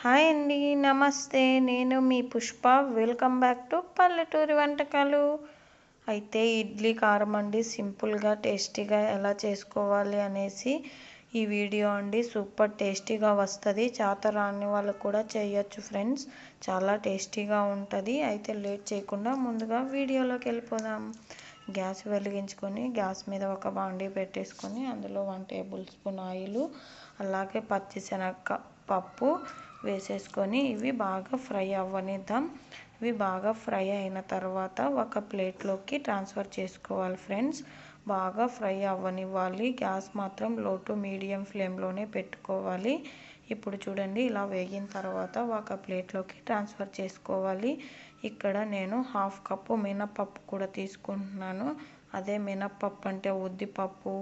Hi అండి నమస్తే. నేను మీ పుష్ప. వెల్కమ్ బ్యాక్ టు పల్లెటూరి వంటకాలు. అయితే ఇడ్లీ కారం అండి. సింపుల్గా టేస్టీగా ఎలా చేసుకోవాలి అనేసి ఈ వీడియో అండి. సూపర్ టేస్టీగా వస్తుంది. చేత రాని వాళ్ళు కూడా చేయొచ్చు ఫ్రెండ్స్ చాలా టేస్టీగా ఉంటుంది. అయితే లేట్ చేయకుండా ముందుగా వీడియోలోకి వెళ్ళిపోదాం. గ్యాస్ వెలిగించుకొని గ్యాస్ మీద ఒక బాండీ పెట్టేసుకొని అందులో వన్ టేబుల్ స్పూన్ ఆయిల్ అలాగే పచ్చిశనగ పప్పు వేసేసుకొని ఇవి బాగా ఫ్రై అవ్వనిద్దాం. ఇవి బాగా ఫ్రై అయిన తర్వాత ఒక ప్లేట్లోకి ట్రాన్స్ఫర్ చేసుకోవాలి ఫ్రెండ్స్. బాగా ఫ్రై అవ్వనివ్వాలి. గ్యాస్ మాత్రం లో టు మీడియం ఫ్లేమ్లోనే పెట్టుకోవాలి. ఇప్పుడు చూడండి ఇలా వేగిన తర్వాత ఒక ప్లేట్లోకి ట్రాన్స్ఫర్ చేసుకోవాలి. ఇక్కడ నేను హాఫ్ కప్పు మినప్పప్పు కూడా తీసుకుంటున్నాను. అదే మినప్పప్పు అంటే ఉద్దిపప్పు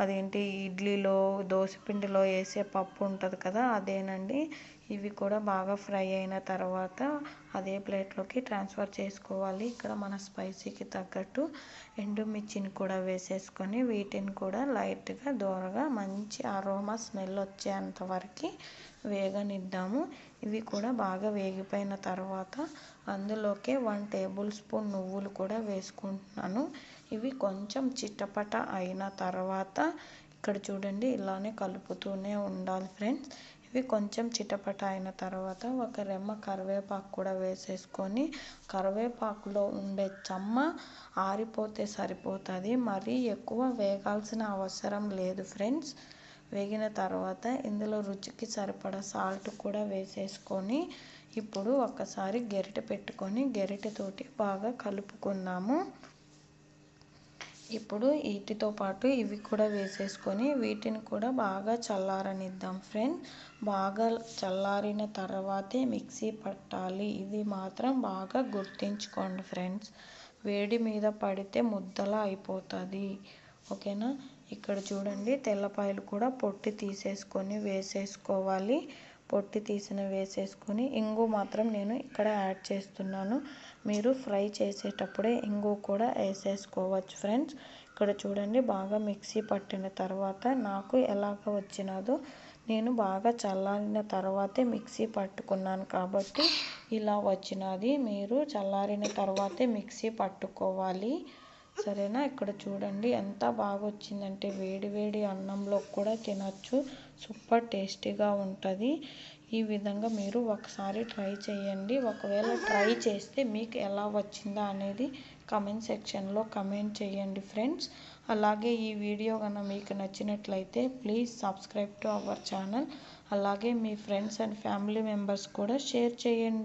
అదేంటి ఇడ్లీలో దోశపిండిలో వేసే పప్పు ఉంటుంది కదా అదేనండి. ఇవి కూడా బాగా ఫ్రై అయిన తర్వాత అదే ప్లేట్లోకి ట్రాన్స్ఫర్ చేసుకోవాలి. ఇక్కడ మన స్పైసీకి తగ్గట్టు ఎండుమిర్చిని కూడా వేసేసుకొని వీటిని కూడా లైట్గా దూరగా మంచి అరోమా స్మెల్ వచ్చేంత వరకు వేగనిద్దాము. ఇవి కూడా బాగా వేగిపోయిన తర్వాత అందులోకే వన్ టేబుల్ స్పూన్ నువ్వులు కూడా వేసుకుంటున్నాను. ఇవి కొంచెం చిట్టపట అయిన తర్వాత ఇక్కడ చూడండి ఇలానే కలుపుతూనే ఉండాలి ఫ్రెండ్స్. ఇవి కొంచెం చిటపట అయిన తర్వాత ఒక రెమ్మ కరివేపాకు కూడా వేసేసుకొని కరివేపాకులో ఉండే చెమ్మ ఆరిపోతే సరిపోతుంది. మరీ ఎక్కువ వేగాల్సిన అవసరం లేదు ఫ్రెండ్స్. వేగిన తర్వాత ఇందులో రుచికి సరిపడా సాల్ట్ కూడా వేసేసుకొని ఇప్పుడు ఒకసారి గెరిట పెట్టుకొని గెరిటెతోటి బాగా కలుపుకుందాము. ఇప్పుడు వీటితో పాటు ఇవి కూడా వేసేసుకొని వీటిని కూడా బాగా చల్లారనిద్దాం ఫ్రెండ్. బాగా చల్లారిన తర్వాతే మిక్సీ పట్టాలి. ఇది మాత్రం బాగా గుర్తుంచుకోండి ఫ్రెండ్స్. వేడి మీద పడితే ముద్దలా అయిపోతుంది. ఓకేనా? ఇక్కడ చూడండి తెల్లపాయలు కూడా పొట్టి తీసేసుకొని వేసేసుకోవాలి. పొట్టి తీసిన వేసేసుకొని ఇంగు మాత్రం నేను ఇక్కడ యాడ్ చేస్తున్నాను. మీరు ఫ్రై చేసేటప్పుడే ఇంగు కూడా వేసేసుకోవచ్చు ఫ్రెండ్స్. ఇక్కడ చూడండి బాగా మిక్సీ పట్టిన తర్వాత నాకు ఎలాగ వచ్చినదో నేను బాగా చల్లారిన తర్వాతే మిక్సీ పట్టుకున్నాను కాబట్టి ఇలా వచ్చినది. మీరు చల్లారిన తర్వాతే మిక్సీ పట్టుకోవాలి. సరేనా? ఇక్కడ చూడండి ఎంత బాగా వచ్చిందంటే వేడి వేడి అన్నంలో కూడా తినచ్చు. సూపర్ టేస్టీగా ఉంటుంది. ఈ విధంగా మీరు ఒకసారి ట్రై చేయండి. ఒకవేళ ట్రై చేస్తే మీకు ఎలా వచ్చిందా అనేది కమెంట్ సెక్షన్లో కమెంట్ చేయండి ఫ్రెండ్స్. అలాగే ఈ వీడియో కనుక మీకు నచ్చినట్లయితే please subscribe to our channel. అలాగే మీ ఫ్రెండ్స్ అండ్ ఫ్యామిలీ మెంబర్స్ కూడా షేర్ చేయండి.